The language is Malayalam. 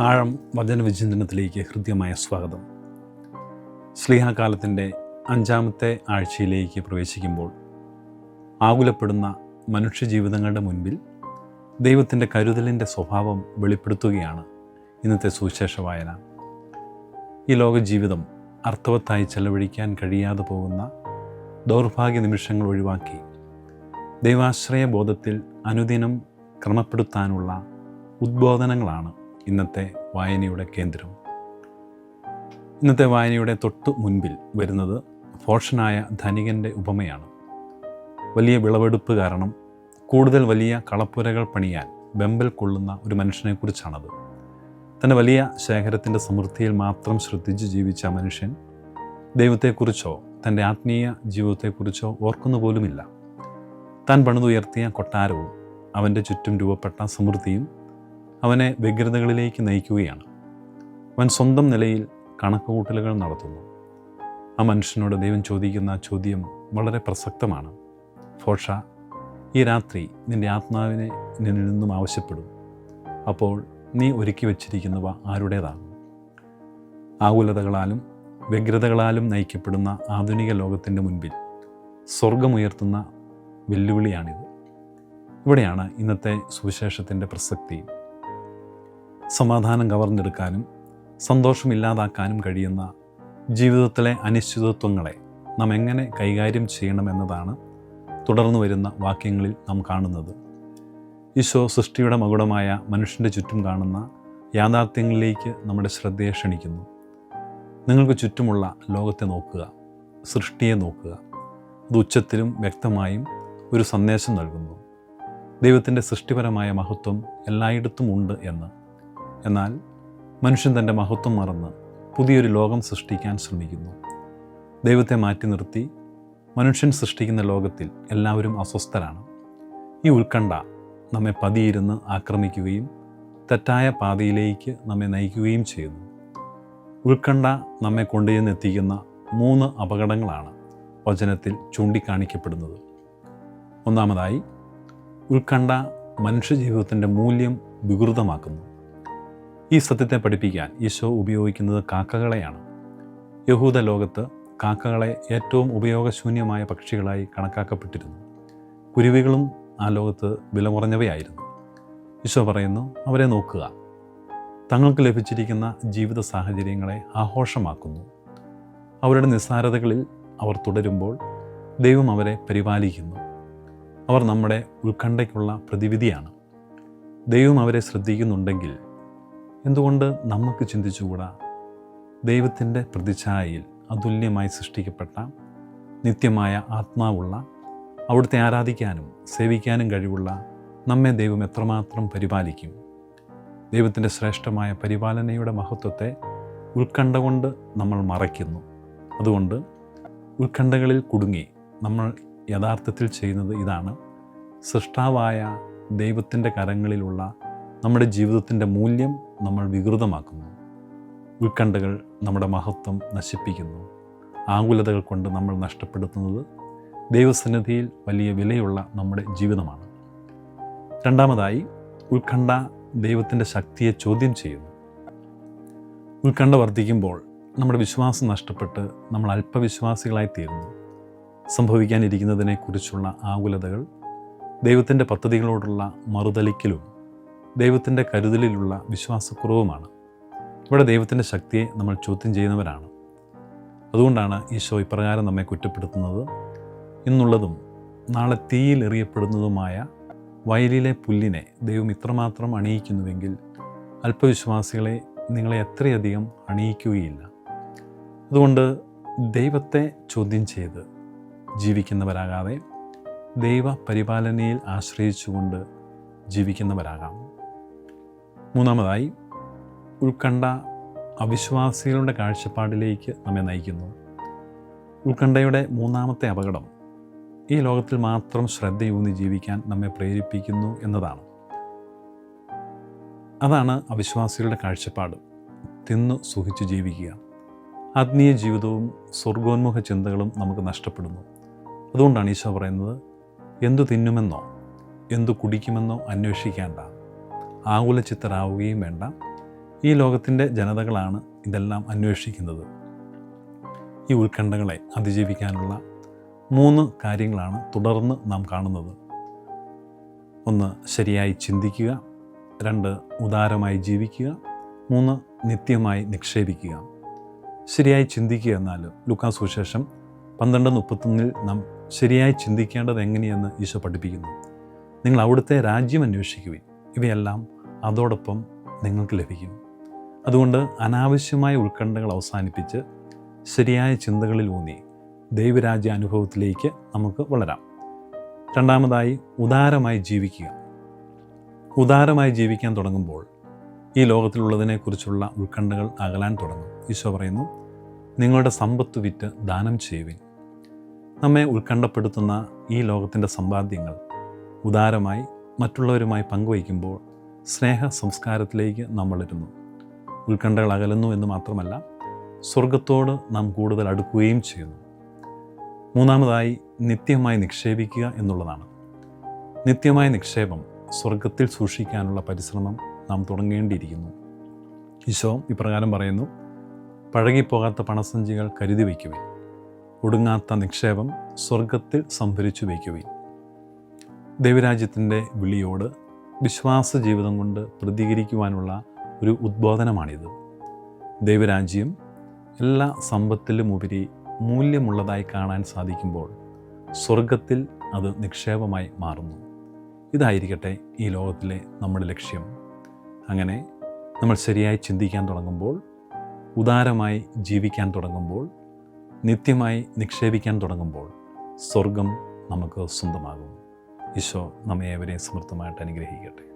ആഴം വചനവിചിന്തനത്തിലേക്ക് ഹൃദ്യമായ സ്വാഗതം. സ്ലീഹാകാലത്തിന്റെ അഞ്ചാമത്തെ ആഴ്ചയിലേക്ക് പ്രവേശിക്കുമ്പോൾ ആകുലപ്പെടുന്ന മനുഷ്യജീവിതങ്ങളുടെ മുൻപിൽ ദൈവത്തിന്റെ കരുതലിന്റെ സ്വഭാവം വെളിപ്പെടുത്തുകയാണ് ഇന്നത്തെ സുവിശേഷ വായന. ഈ ലോക ജീവിതം അർത്ഥവത്തായി ചെലവഴിക്കാൻ കഴിയാതെ പോകുന്ന ദൗർഭാഗ്യ നിമിഷങ്ങൾ ഒഴിവാക്കി ദൈവാശ്രയ ബോധത്തിൽ അനുദിനം ക്രമപ്പെടുത്താനുള്ള ഉദ്ബോധനങ്ങളാണ് ഇന്നത്തെ വായനയുടെ കേന്ദ്രം. ഇന്നത്തെ വായനയുടെ തൊട്ടു മുൻപിൽ വരുന്നത് ഫോഷനായ ധനികന്റെ ഉപമയാണ്. വലിയ വിളവെടുപ്പ് കാരണം കൂടുതൽ വലിയ കളപ്പുരകൾ പണിയാൻ വെമ്പൽ കൊള്ളുന്ന ഒരു മനുഷ്യനെക്കുറിച്ചാണത് തന്റെ വലിയ ശേഖരത്തിന്റെ സമൃദ്ധിയിൽ മാത്രം ശ്രദ്ധിച്ച് ജീവിച്ച മനുഷ്യൻ ദൈവത്തെക്കുറിച്ചോ തന്റെ ആത്മീയ ജീവിതത്തെക്കുറിച്ചോ ഓർക്കുന്നു പോലുമില്ല. താൻ പണിതുയർത്തിയ കൊട്ടാരവും അവന്റെ ചുറ്റും രൂപപ്പെട്ട സമൃദ്ധിയും അവനെ വ്യഗ്രതകളിലേക്ക് നയിക്കുകയാണ്. അവൻ സ്വന്തം നിലയിൽ കണക്കുകൂട്ടലുകൾ നടത്തുന്നു. ആ മനുഷ്യനോട് ദൈവം ചോദിക്കുന്ന ചോദ്യം വളരെ പ്രസക്തമാണ്. ഫോഷ ഈ രാത്രി നിന്റെ ആത്മാവിനെ നിന്നിൽ നിന്നും ആവശ്യപ്പെടും. അപ്പോൾ നീ ഒരുക്കി വച്ചിരിക്കുന്നവ ആരുടേതാണ്? ആകുലതകളാലും വ്യഗ്രതകളാലും നയിക്കപ്പെടുന്ന ആധുനിക ലോകത്തിന്റെ മുൻപിൽ സ്വർഗമുയർത്തുന്ന വെല്ലുവിളിയാണിത്. ഇവിടെയാണ് ഇന്നത്തെ സുവിശേഷത്തിന്റെ പ്രസക്തി. സമാധാനം കവർന്നെടുക്കാനും സന്തോഷമില്ലാതാക്കാനും കഴിയുന്ന ജീവിതത്തിലെ അനിശ്ചിതത്വങ്ങളെ നാം എങ്ങനെ കൈകാര്യം ചെയ്യണമെന്നതാണ് തുടർന്നു വരുന്ന വാക്യങ്ങളിൽ നാം കാണുന്നത്. ഈശോ സൃഷ്ടിയുടെ മകുടമായ മനുഷ്യന്റെ ചുറ്റും കാണുന്ന യാഥാർത്ഥ്യങ്ങളിലേക്ക് നമ്മുടെ ശ്രദ്ധയെ ക്ഷണിക്കുന്നു. നിങ്ങൾക്ക് ചുറ്റുമുള്ള ലോകത്തെ നോക്കുക സൃഷ്ടിയെ നോക്കുക. അത് ഉച്ചത്തിലും വ്യക്തമായും ഒരു സന്ദേശം നൽകുന്നു. ദൈവത്തിന്റെ സൃഷ്ടിപരമായ മഹത്വം എല്ലായിടത്തും ഉണ്ട് എന്ന് എന്നാൽ മനുഷ്യൻ തന്റെ മഹത്വം മറന്ന് പുതിയൊരു ലോകം സൃഷ്ടിക്കാൻ ശ്രമിക്കുന്നു. ദൈവത്തെ മാറ്റി നിർത്തി മനുഷ്യൻ സൃഷ്ടിക്കുന്ന ലോകത്തിൽ എല്ലാവരും അസ്വസ്ഥരാണ്. ഈ ഉത്കണ്ഠ നമ്മെ പതിയിരുന്ന് ആക്രമിക്കുകയും തെറ്റായ പാതയിലേക്ക് നമ്മെ നയിക്കുകയും ചെയ്യുന്നു. ഉത്കണ്ഠ നമ്മെ കൊണ്ടുചെന്ന് എത്തിക്കുന്ന മൂന്ന് അപകടങ്ങളാണ് വചനത്തിൽ ചൂണ്ടിക്കാണിക്കപ്പെടുന്നത്. ഒന്നാമതായി ഉത്കണ്ഠ മനുഷ്യജീവിതത്തിന്റെ മൂല്യം വികൃതമാക്കുന്നു. ഈ സത്യത്തെ പഠിപ്പിക്കാൻ ഈശോ ഉപയോഗിക്കുന്നത് കാക്കകളെയാണ്. യഹൂദ ലോകത്ത് കാക്കകളെ ഏറ്റവും ഉപയോഗശൂന്യമായ പക്ഷികളായി കണക്കാക്കപ്പെട്ടിരുന്നു. കുരുവികളും ആ ലോകത്ത് വില കുറഞ്ഞവയായിരുന്നു ഈശോ പറയുന്നു അവരെ നോക്കുക. തങ്ങൾക്ക് ലഭിച്ചിരിക്കുന്ന ജീവിത സാഹചര്യങ്ങളെ ആഘോഷമാക്കുന്നു. അവരുടെ നിസ്സാരതകളിൽ അവർ തുടരുമ്പോൾ ദൈവം അവരെ പരിപാലിക്കുന്നു. അവർ നമ്മുടെ ഉത്കണ്ഠയ്ക്കുള്ള പ്രതിവിധിയാണ്. ദൈവം അവരെ ശ്രദ്ധിക്കുന്നുണ്ടെങ്കിൽ എന്തുകൊണ്ട് നമുക്ക് ചിന്തിച്ചുകൂടാ? ദൈവത്തിന്റെ പ്രതിച്ഛായയിൽ അതുല്യമായി സൃഷ്ടിക്കപ്പെട്ട നിത്യമായ ആത്മാവുള്ള അവിടുത്തെ ആരാധിക്കാനും സേവിക്കാനും കഴിവുള്ള നമ്മെ ദൈവം എത്രമാത്രം പരിപാലിക്കും? ദൈവത്തിന്റെ ശ്രേഷ്ഠമായ പരിപാലനയുടെ മഹത്വത്തെ ഉത്കണ്ഠ കൊണ്ട് നമ്മൾ മറയ്ക്കുന്നു. അതുകൊണ്ട് ഉത്കണ്ഠകളിൽ കുടുങ്ങി നമ്മൾ യഥാർത്ഥത്തിൽ ചെയ്യുന്നത് ഇതാണ്. സൃഷ്ടാവായ ദൈവത്തിന്റെ കരങ്ങളിലുള്ള നമ്മുടെ ജീവിതത്തിന്റെ മൂല്യം നമ്മൾ വികൃതമാക്കുന്നു. ഉത്കണ്ഠകൾ നമ്മുടെ മഹത്വം നശിപ്പിക്കുന്നു. ആകുലതകൾ കൊണ്ട് നമ്മൾ നഷ്ടപ്പെടുത്തുന്നത് ദൈവസന്നിധിയിൽ വലിയ വിലയുള്ള നമ്മുടെ ജീവിതമാണ്. രണ്ടാമതായി ഉത്കണ്ഠ ദൈവത്തിന്റെ ശക്തിയെ ചോദ്യം ചെയ്യുന്നു. ഉത്കണ്ഠ വർദ്ധിക്കുമ്പോൾ നമ്മുടെ വിശ്വാസം നഷ്ടപ്പെട്ട് നമ്മൾ അല്പവിശ്വാസികളായി തീരുന്നു. സംഭവിക്കാനിരിക്കുന്നതിനെക്കുറിച്ചുള്ള ആകുലതകൾ ദൈവത്തിന്റെ പദ്ധതികളോടുള്ള മറുതലിക്കലും ദൈവത്തിന്റെ കരുതലിലുള്ള വിശ്വാസക്കുറവുമാണ്. ഇവിടെ ദൈവത്തിന്റെ ശക്തിയെ നമ്മൾ ചോദ്യം ചെയ്യുന്നവരാണ്. അതുകൊണ്ടാണ് ഈശോ ഇപ്രകാരം നമ്മെ കുറ്റപ്പെടുത്തുന്നത്. ഇന്നുള്ളതും നാളെ തീയിൽ എറിയപ്പെടുന്നതുമായ വയലിലെ പുല്ലിനെ ദൈവം ഇത്രമാത്രം അണിയിക്കുന്നുവെങ്കിൽ അല്പവിശ്വാസികളെ നിങ്ങളെ എത്രയധികം അണിയിക്കുകയില്ല. അതുകൊണ്ട് ദൈവത്തെ ചോദ്യം ചെയ്ത് ജീവിക്കുന്നവരാകാതെ ദൈവ പരിപാലനയിൽ ആശ്രയിച്ചുകൊണ്ട് ജീവിക്കുന്നവരാകാം. മൂന്നാമതായി ഉത്കണ്ഠ അവിശ്വാസികളുടെ കാഴ്ചപ്പാടിലേക്ക് നമ്മെ നയിക്കുന്നു. ഉത്കണ്ഠയുടെ മൂന്നാമത്തെ അപകടം ഈ ലോകത്തിൽ മാത്രം ശ്രദ്ധയൂന്നി ജീവിക്കാൻ നമ്മെ പ്രേരിപ്പിക്കുന്നു എന്നതാണ്. അതാണ് അവിശ്വാസികളുടെ കാഴ്ചപ്പാട്. തിന്നു സുഖിച്ചു ജീവിക്കുക. ആത്മീയ ജീവിതവും സ്വർഗോന്മുഖ ചിന്തകളും നമുക്ക് നഷ്ടപ്പെടുന്നു. അതുകൊണ്ടാണ് ഈശോ പറയുന്നത് എന്തു തിന്നുമെന്നോ എന്തു കുടിക്കുമെന്നോ അന്വേഷിക്കേണ്ട. ആകുലചിത്തരാവുകയും വേണ്ട. ഈ ലോകത്തിന്റെ ജനതകളാണ് ഇതെല്ലാം അന്വേഷിക്കുന്നത്. ഈ ഉത്കണ്ഠകളെ അതിജീവിക്കാനുള്ള മൂന്ന് കാര്യങ്ങളാണ് തുടർന്ന് നാം കാണുന്നത്. ഒന്ന് ശരിയായി ചിന്തിക്കുക. രണ്ട് ഉദാരമായി ജീവിക്കുക. മൂന്ന് നിത്യമായി നിക്ഷേപിക്കുക. ശരിയായി ചിന്തിക്കുക എന്നാൽ ലുക്കാ സുശേഷം പന്ത്രണ്ട് മുപ്പത്തൊന്നിൽ നാം ശരിയായി ചിന്തിക്കേണ്ടത് എങ്ങനെയെന്ന് ഈശോ പഠിപ്പിക്കുന്നു. നിങ്ങൾ അവിടുത്തെ രാജ്യം അന്വേഷിക്കുവിൻ. ഇവയെല്ലാം അതോടൊപ്പം നിങ്ങൾക്ക് ലഭിക്കും. അതുകൊണ്ട് അനാവശ്യമായ ഉത്കണ്ഠകൾ അവസാനിപ്പിച്ച് ശരിയായ ചിന്തകളിൽ ഊന്നി ദൈവരാജ്യ അനുഭവത്തിലേക്ക് നമുക്ക് വളരാം. രണ്ടാമതായി ഉദാരമായി ജീവിക്കുക. ഉദാരമായി ജീവിക്കാൻ തുടങ്ങുമ്പോൾ ഈ ലോകത്തിലുള്ളതിനെക്കുറിച്ചുള്ള ഉത്കണ്ഠകൾ അകലാൻ തുടങ്ങും. ഈശോ പറയുന്നു നിങ്ങളുടെ സമ്പത്ത് വിറ്റ് ദാനം ചെയ്യുവിൻ. നമ്മെ ഉത്കണ്ഠപ്പെടുത്തുന്ന ഈ ലോകത്തിന്റെ സമ്പാദ്യങ്ങൾ ഉദാരമായി മറ്റുള്ളവരുമായി പങ്കുവയ്ക്കുമ്പോൾ സ്നേഹ സംസ്കാരത്തിലേക്ക് നാം വളരുന്നു ഉത്കണ്ഠകൾ അകലുന്നു എന്ന് മാത്രമല്ല സ്വർഗത്തോട് നാം കൂടുതൽ അടുക്കുകയും ചെയ്യുന്നു. മൂന്നാമതായി നിത്യമായി നിക്ഷേപിക്കുക എന്നുള്ളതാണ്. നിത്യമായ നിക്ഷേപം സ്വർഗത്തിൽ സൂക്ഷിക്കാനുള്ള പരിശ്രമം നാം തുടങ്ങേണ്ടിയിരിക്കുന്നു. ഈശോ ഇപ്രകാരം പറയുന്നു പഴകിപ്പോകാത്ത പണസഞ്ചികൾ കരുതി വയ്ക്കുവിൻ. ഒടുങ്ങാത്ത നിക്ഷേപം സ്വർഗത്തിൽ സംഭരിച്ചു വയ്ക്കുവിൻ. ദൈവരാജ്യത്തിന്റെ വിളിയോട് വിശ്വാസ ജീവിതം കൊണ്ട് പ്രതികരിക്കുവാനുള്ള ഒരു ഉദ്ബോധനമാണിത്. ദൈവരാജ്യം എല്ലാ സമ്പത്തിലും ഉപരി മൂല്യമുള്ളതായി കാണാൻ സാധിക്കുമ്പോൾ സ്വർഗത്തിൽ അത് നിക്ഷേപമായി മാറുന്നു. ഇതായിരിക്കട്ടെ ഈ ലോകത്തിലെ നമ്മുടെ ലക്ഷ്യം. അങ്ങനെ നമ്മൾ ശരിയായി ചിന്തിക്കാൻ തുടങ്ങുമ്പോൾ ഉദാരമായി ജീവിക്കാൻ തുടങ്ങുമ്പോൾ നിത്യമായി നിക്ഷേപിക്കാൻ തുടങ്ങുമ്പോൾ സ്വർഗം നമുക്ക് സ്വന്തമാകും. ഈശോ നമ്മെ ഏവരെയും സമൃദ്ധമായിട്ട് അനുഗ്രഹിക്കട്ടെ.